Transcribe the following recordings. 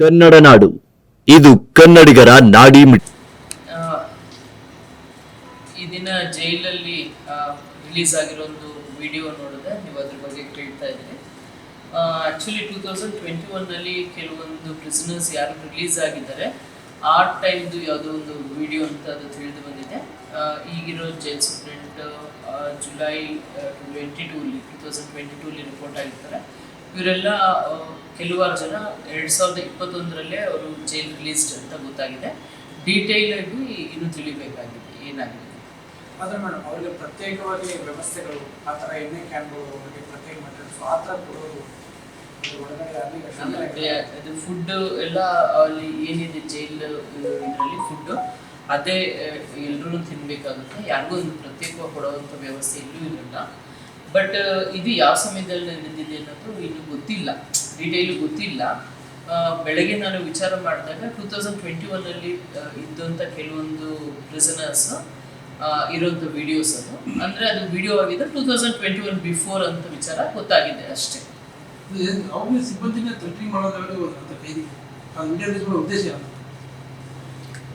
ಕನ್ನಡ ನಾಡು ಇದು ಕನ್ನಡಿಗರ ನಾಡಿ ಮಿಟ್ ಈ ದಿನ ಜೈಲಲ್ಲಿ ರಿಲೀಸ್ ಆಗಿರೋ ಒಂದು ವಿಡಿಯೋ ನೋಡಿದೆ. ನೀವು ಅದ್ರ ಬಗ್ಗೆ ಕೇಳ್ತಾ ಇದ್ರಿ ಆಕ್ಚುಲಿ ಟೂ ತೌಸಂಡ್ ಟ್ವೆಂಟಿ ಒನ್ನಲ್ಲಿ ಕೆಲವೊಂದು ಪ್ರಿಸನರ್ಸ್ ಯಾರು ರಿಲೀಸ್ ಆಗಿದ್ದಾರೆ. ಆ ಟೈಮ್ದು ಯಾವುದೋ ಒಂದು ವಿಡಿಯೋ ಅಂತ ಅದು ತಿಳಿದು ಬಂದಿದೆ. ಈಗಿರೋ ಜೈಲ್ ಸೂಪ್ರೆಂಟ್ ಜುಲೈ ಟ್ವೆಂಟಿ ಟೂಲಿ ಟೂ ತೌಸಂಡ್ ಟ್ವೆಂಟಿ ಟೂಲಿ ರಿಪೋರ್ಟ್ ಆಗಿರ್ತಾರೆ. ಇವರೆಲ್ಲ ಕೆಲವಾರು ಜನ ಎರಡು ಸಾವಿರದ ಇಪ್ಪತ್ತೊಂದರಲ್ಲೇ ಅವರು ಜೈಲ್ ರಿಲೀಸ್ಡ್ ಅಂತ ಗೊತ್ತಾಗಿದೆ. ಡೀಟೇಲ್ ಆಗಿ ಇನ್ನು ತಿಳಿಬೇಕಾಗಿದೆ ಏನಾಗಿದೆ. ಆದ್ರೆ ಮೇಡಮ್ ಅವರಿಗೆ ಪ್ರತ್ಯೇಕವಾಗಿ ವ್ಯವಸ್ಥೆಗಳು ಆ ಥರ ಎಣ್ಣೆ ಕ್ಯಾನ್ಗಳು ಅವರಿಗೆ ಪ್ರತ್ಯೇಕ ಮೆಟೀರಿಯಲ್ಸ್ ಆ ಥರ ಕೊಡೋದು ಅದು ಫುಡ್ ಎಲ್ಲ ಅಲ್ಲಿ ಏನಿದೆ ಜೈಲ್ ಇದರಲ್ಲಿ ಫುಡ್ ಅದೇ ಎಲ್ಲರೂ ತಿನ್ಬೇಕಾಗುತ್ತೆ. ಯಾರಿಗೂ ಒಂದು ಪ್ರತ್ಯೇಕವಾಗಿ ಕೊಡುವಂಥ ವ್ಯವಸ್ಥೆ ಇಲ್ಲೂ ಇರಲ್ಲ. ಬಟ್ ಇದು ಯಾವ ಸಮಯದಲ್ಲಿ ನಡೆದಿದೆ ಅನ್ನೋದು ಇನ್ನು ಗೊತ್ತಿಲ್ಲ. ಡೀಟೇಲ್ ಗೊತ್ತಿಲ್ಲ. ಬೆಳಗ್ಗೆ ನಾನು ವಿಚಾರ ಮಾಡಿದಾಗ ಟೂ ತೌಸಂಡ್ ಟ್ವೆಂಟಿ ಒನ್ನಲ್ಲಿ ಇದ್ದಂಥ ಕೆಲವೊಂದು ಪ್ರಿಸನರ್ಸ್ ಇರೋಂಥ ವಿಡಿಯೋಸ್ ಅದು. ಅಂದರೆ ಅದು ವಿಡಿಯೋ ಆಗಿದೆ two thousand twenty one before ಅಂತ ವಿಚಾರ ಗೊತ್ತಾಗಿದೆ ಅಷ್ಟೇ. ಅವ್ರಿಗೆ ಸಿಬ್ಬಂದಿನ ತೊಟ್ಟಿ ಮಾಡೋದಾಗಲಿ ಅಂತ ವಿಡಿಯೋ ಉದ್ದೇಶ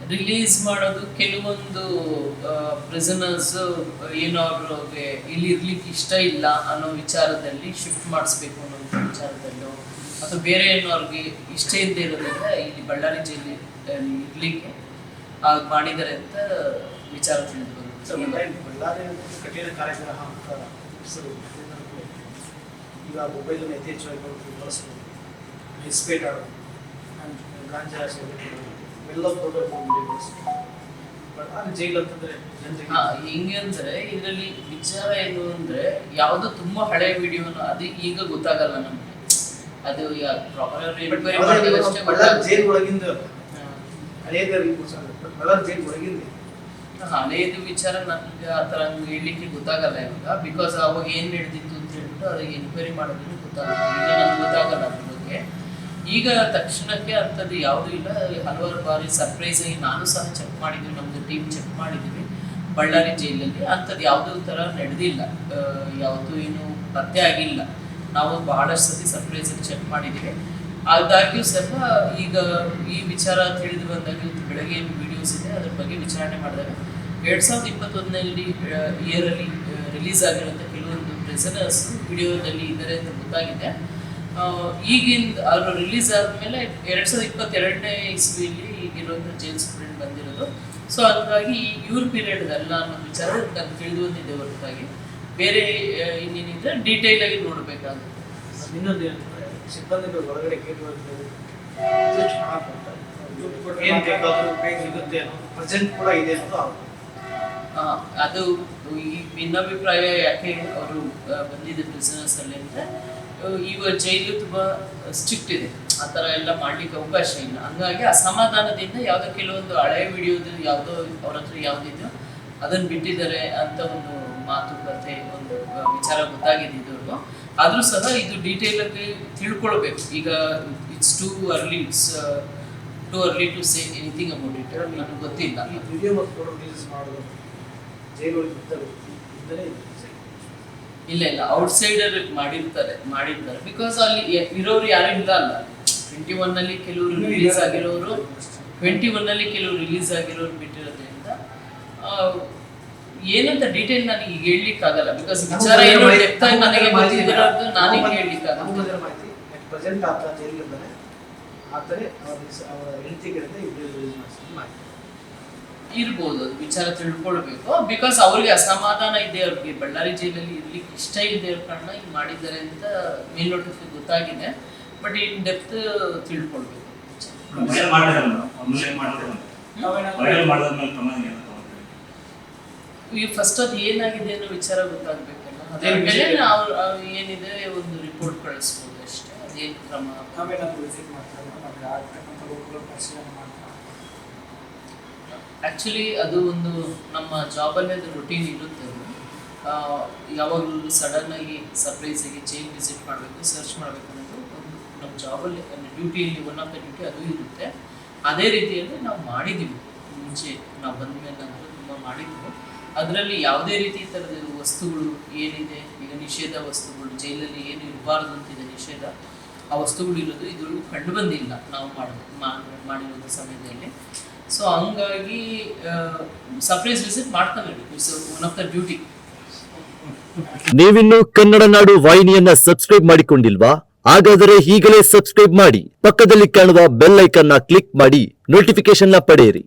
ರಿಲೀಸ್ ಮಾಡೋದು ಕೆಲವೊಂದು ಪ್ರಿಸನರ್ಸ್ ಏನೋ ಅವ್ರಿಗೆ ಇಲ್ಲಿ ಇರ್ಲಿಕ್ಕೆ ಇಷ್ಟ ಇಲ್ಲ ಅನ್ನೋ ವಿಚಾರದಲ್ಲಿ ಶಿಫ್ಟ್ ಮಾಡಿಸ್ಬೇಕು ಅನ್ನೋ ವಿಚಾರದಲ್ಲೋ, ಅಥವಾ ಬೇರೆ ಏನೋ ಅವ್ರಿಗೆ ಇಷ್ಟ ಇಲ್ಲದೆ ಇರೋದ್ರಿಂದ ಇಲ್ಲಿ ಬಳ್ಳಾರಿ ಜಿಲ್ಲೆ ಇರ್ಲಿಕ್ಕೆ ಆಗ ಮಾಡಿದ್ದಾರೆ ಅಂತ ವಿಚಾರ ತಿಳಿದು ಈಗ ಮೊಬೈಲನ್ನು ಯಥೇಚ್ಛವಾಗಿ ಬಳಸಬಹುದು ಡಿಸ್ಪೇಟ್ ಆಡೋದು ಗಾಂಜಾ ಎಲ್ಲ ಪ್ರೋಗ್ರಾಮ್ ಬಟ್ ಅಲ್ಲಿ ಜೈಲ್ ಅಂತಂದ್ರೆ ಜನರಿಗೆ ಹಾ ಹೆಂಗೆ ಅಂದ್ರೆ ಇದರಲ್ಲಿ ವಿಚಾರ ಏನು ಅಂದ್ರೆ ಯಾವ್ದು ತುಂಬಾ ಹಳೆ ವಿಡಿಯೋ ಅದು ಈಗ ಗೊತ್ತಾಗಲ್ಲ ನಮ್ಗೆ. ಅದು ಪ್ರಾಪರ್ ಎನ್ಕ್ವೈರಿ ಮಾಡಿದಾಗ ಅಷ್ಟೇ ಬಳ್ಳಾರಿ ಜೈಲ್ ಒಳಗಿಂದ ಹಾ. ಹಳೇದ ಬಳ್ಳಾರಿ ಜೈಲ್ ಒಳಗಿಂದ ಹಳೆಯದು ವಿಚಾರ ನನ್ಗೆ ಆ ಥರ ಹೇಳಲಿಕ್ಕೆ ಗೊತ್ತಾಗಲ್ಲ ಇವಾಗ. ಬಿಕಾಸ್ ಅವಾಗ ಏನು ನಡೆದಿತ್ತು ಅಂತ ಹೇಳ್ಬಿಟ್ಟು ಅದಕ್ಕೆ ಎನ್ಕ್ವೈರಿ ಮಾಡೋದನ್ನು ಗೊತ್ತಾಗಲ್ಲ. ಈಗ ನಮ್ಗೆ ಗೊತ್ತಾಗಲ್ಲ ಅದ್ರ ಬಗ್ಗೆ. ಈಗ ತಕ್ಷಣಕ್ಕೆ ಅಂಥದ್ದು ಯಾವುದೂ ಇಲ್ಲ. ಹಲವಾರು ಬಾರಿ ಸರ್ಪ್ರೈಸ್ ಆಗಿ ನಾನು ಸಹ ಚೆಕ್ ಮಾಡಿದ್ವಿ. ನಮ್ಮದು ಟೀಮ್ ಚೆಕ್ ಮಾಡಿದ್ವಿ ಬಳ್ಳಾರಿ ಜೈಲಲ್ಲಿ. ಅಂಥದ್ದು ಯಾವುದೂ ಥರ ನಡೆದಿಲ್ಲ. ಯಾವುದೂ ಏನು ಪತ್ತೆ ಆಗಿಲ್ಲ. ನಾವು ಬಹಳಷ್ಟು ಸತಿ ಸರ್ಪ್ರೈಸ್ ಚೆಕ್ ಮಾಡಿದ್ದೀವಿ ಆದಾಗ್ಯೂ ಸ್ವಲ್ಪ ಈಗ ಈ ವಿಚಾರ ತಿಳಿದು ಬಂದಾಗ ಬೆಳಗ್ಗೆ ಏನು ವಿಡಿಯೋಸ್ ಇದೆ. ಅದ್ರ ಬಗ್ಗೆ ವಿಚಾರಣೆ ಮಾಡಿದಾಗ ಎರಡ್ ಸಾವಿರದ ಇಪ್ಪತ್ತೊಂದರಲ್ಲಿ ಇಯರಲ್ಲಿ ರಿಲೀಸ್ ಆಗಿರುವಂಥ ಕೆಲವೊಂದು ಪ್ರೆಸನರ್ಸ್ ವಿಡಿಯೋದಲ್ಲಿ ಇದ್ದಾರೆ ಅಂತ ಗೊತ್ತಾಗಿದೆ. ಆ, ಈಗಿನ ಅವರು ರಿಲೀಸ್ ಆದಮೇಲೆ ಎರಡ್ ಸಾವಿರದ ಇಪ್ಪತ್ತೆರಡನೇ ಇಸ್ವಿಯಲ್ಲಿ ಈಗಿರುವಂಥ ಜೇಮ್ಸ್ ಫ್ರೆಂಡ್ ಬಂದಿರೋದು. ಸೊ ಹಾಗಾಗಿ ಈ ಇವ್ರ ಪೀರಿಯಡ್ ಅಲ್ಲ ಅನ್ನೋ ವಿಚಾರ ನಾನು ತಿಳಿದು ಬಂದಿದ್ದೆ ಹೊರತಾಗಿ. ಬೇರೆ ಇನ್ನೇನಿದ್ರೆ ಡೀಟೇಲ್ ಆಗಿ ನೋಡಬೇಕಾಗುತ್ತೆ. ಇನ್ನೊಂದು ಏನಂದ್ರೆ ಸಿಬ್ಬಂದಿಗಳು ಹೊರಗಡೆ ಸಿಗುತ್ತೆ ಪ್ರೆಸೆಂಟ್ ಕೂಡ ಇದೆ ಅದು ಈ ಭಿನ್ನಾಭಿಪ್ರಾಯ ಯಾಕೆ ಅವರು ಬಂದಿದ್ದ ಬಿಸ್ನೆಸ್ ಅಲ್ಲಿ ಅಂದ್ರೆ ಈಗ ಜೈಲು ತುಂಬಾ ಸ್ಟ್ರಿಕ್ಟ್ ಇದೆ. ಆ ಥರ ಎಲ್ಲ ಮಾಡ್ಲಿಕ್ಕೆ ಅವಕಾಶ ಇಲ್ಲ. ಹಂಗಾಗಿ ಅಸಮಾಧಾನದಿಂದ ಯಾವುದೋ ಕೆಲವೊಂದು ಹಳೆ ವಿಡಿಯೋದ ಯಾವುದೋ ಅವ್ರ ಹತ್ರ ಯಾವುದಿದೆಯೋ ಅದನ್ನ ಬಿಟ್ಟಿದ್ದಾರೆ ಅಂತ ಒಂದು ಮಾತುಕತೆ ಒಂದು ವಿಚಾರ ಗೊತ್ತಾಗಿದೆ ಇದುವರೆಗೂ. ಆದ್ರೂ ಸಹ ಇದು ಡೀಟೇಲ್ ಆಗಿ ತಿಳ್ಕೊಳ್ಬೇಕು. ಈಗ it's too early it's too early to say anything about it ನನಗೆ ಗೊತ್ತಿಲ್ಲ. ವಿಡಿಯೋ ರಿಲೀಸ್ ಮಾಡೋದು ಜೈಲೊಳಗೆ ಇಲ್ಲ ಇಲ್ಲ ಔಟ್ಸೈಡರ್ ಮಾಡಿರ್ತಾರೆ ಮಾಡಿರ್ತಾರೆ ಬಿಕಾಸ್ ಅಲ್ಲಿ ಇರೋರು ಯಾರು ಇಲ್ಲ ಅಲ್ಲ. ಟ್ವೆಂಟಿ ಒನ್ ಅಲ್ಲಿ ಕೆಲವರು ರಿಲೀಸ್ ಆಗಿರೋರು ಟ್ವೆಂಟಿ ಒನ್ ಅಲ್ಲಿ ಕೆಲವರು ರಿಲೀಸ್ ಆಗಿರೋರು ಬಿಟ್ಟಿರೋದ್ರಿಂದ ಏನಂತ ಡೀಟೇಲ್ ನನಗೆ ಈಗ ಹೇಳಲಿಕ್ಕೆ ಆಗಲ್ಲ. ಬಿಕಾಸ್ ವಿಚಾರ ಏನು ಡೆಪ್ತ್ ಆಗಿ ನನಗೆ ಗೊತ್ತಿರೋದು ನಾನೇ ಹೇಳಲಿಕ್ಕೆ ಆಗಲ್ಲ. ಪ್ರೆಸೆಂಟ್ ಆತ ಆದರೆ ಅವರ ರಿಲೀಸ್ ಮಾಹಿತಿ. ಇರ್ಬೋದು ಅದು ವಿಚಾರ ತಿಳ್ಕೊಳ್ಬೇಕು. ಬಿಕಾಸ್ ಅವ್ರಿಗೆ ಅಸಮಾಧಾನ ಇದೆ ಅವ್ರಿಗೆ ಬಳ್ಳಾರಿ ಜೈಲಲ್ಲಿ ಇರ್ಲಿಕ್ಕೆ ಇಷ್ಟ ಇಲ್ಲದೆ ಅವ್ರ ಕಾರಣ ಈಗ ಮಾಡಿದ್ದಾರೆ ಅಂತ ಮೇಲ್ನೋಟಕ್ಕೆ ಗೊತ್ತಾಗಿದೆ. ಬಟ್ ಇನ್ ಡೆಪ್ತ್ ತಿಳ್ಕೊಳ್ಬೇಕು? ಈಗ ಫಸ್ಟ್ ಅದು ಏನಾಗಿದೆ ಅನ್ನೋ ವಿಚಾರ ಗೊತ್ತಾಗ್ಬೇಕಲ್ಲ. ಅದ್ರ ಮೇಲೆ ನಾವು ಏನಿದೆ ಒಂದು ರಿಪೋರ್ಟ್ ಕಳಿಸ್ಬೋದು ಅಷ್ಟೇ. ಅದೇನು ಕ್ರಮ? ನಾವೇನಾದ್ರು ವಿಸಿಟ್ ಮಾಡ್ತಾರೆ ನಮಗೆ ಆಗ್ತಕ್ಕಂಥ ಲೋಕಲ್ ಪರಿಶೀಲನೆ ಮಾಡ್ತಾರೆ ಆ್ಯಕ್ಚುಲಿ ಅದು ಒಂದು ನಮ್ಮ ಜಾಬಲ್ಲಿ ಅದು ರೊಟೀನ್ ಇರುತ್ತೆ ಯಾವಾಗಲೂ ಸಡನ್ನಾಗಿ ಸರ್ಪ್ರೈಸಾಗಿ ಚೇಂಜ್ ವಿಸಿಟ್ ಮಾಡಬೇಕು ಸರ್ಚ್ ಮಾಡಬೇಕು ಅನ್ನೋದು ಒಂದು ನಮ್ಮ ಜಾಬಲ್ಲಿ ಡ್ಯೂಟಿಯಲ್ಲಿ ಒನ್ ಆಫ್ ದ ಡ್ಯೂಟಿ ಅದು ಇರುತ್ತೆ. ಅದೇ ರೀತಿಯಲ್ಲಿ ನಾವು ಮಾಡಿದ್ದೀವಿ ಮುಂಚೆ ನಾವು ಬಂದ ಮೇಲೆ ಅಂದರೆ ತುಂಬ ಮಾಡಿದ್ದೀವಿ ಅದರಲ್ಲಿ ಯಾವುದೇ ರೀತಿ ಥರದ ವಸ್ತುಗಳು ಏನಿದೆ, ಈಗ ನಿಷೇಧ ವಸ್ತುಗಳು, ಜೈಲಲ್ಲಿ ಏನು ಇರಬಾರ್ದು ಅಂತಿದೆ ನಿಷೇಧ, ಆ ವಸ್ತುಗಳು ಇರೋದು ಇದುವರೆಗೂ ಕಂಡು ಬಂದಿಲ್ಲ ನಾವು ಮಾಡೋದು ಮಾಡಿರೋದು ಸಮಯದಲ್ಲಿ. ಸೊ ಹಂಗಾಗಿ ಸರ್ಪ್ರೈಸ್ ವಿಸಿಟ್ ಮಾಡ್ತಾನೆ it's one of the duty ನೀವಿನ್ನು ಕನ್ನಡ ನಾಡು ವಾಹಿನಿಯನ್ನ ಸಬ್ಸ್ಕ್ರೈಬ್ ಮಾಡಿಕೊಂಡಿಲ್ವಾ? ಹಾಗಾದರೆ ಈಗಲೇ ಸಬ್ಸ್ಕ್ರೈಬ್ ಮಾಡಿ. ಪಕ್ಕದಲ್ಲಿ ಕಾಣುವ ಬೆಲ್ ಐಕನ್ನ ಕ್ಲಿಕ್ ಮಾಡಿ ನೋಟಿಫಿಕೇಶನ್ನ ಪಡೆಯಿರಿ.